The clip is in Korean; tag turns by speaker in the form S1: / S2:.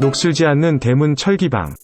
S1: 녹슬지 않는 대문 철기방.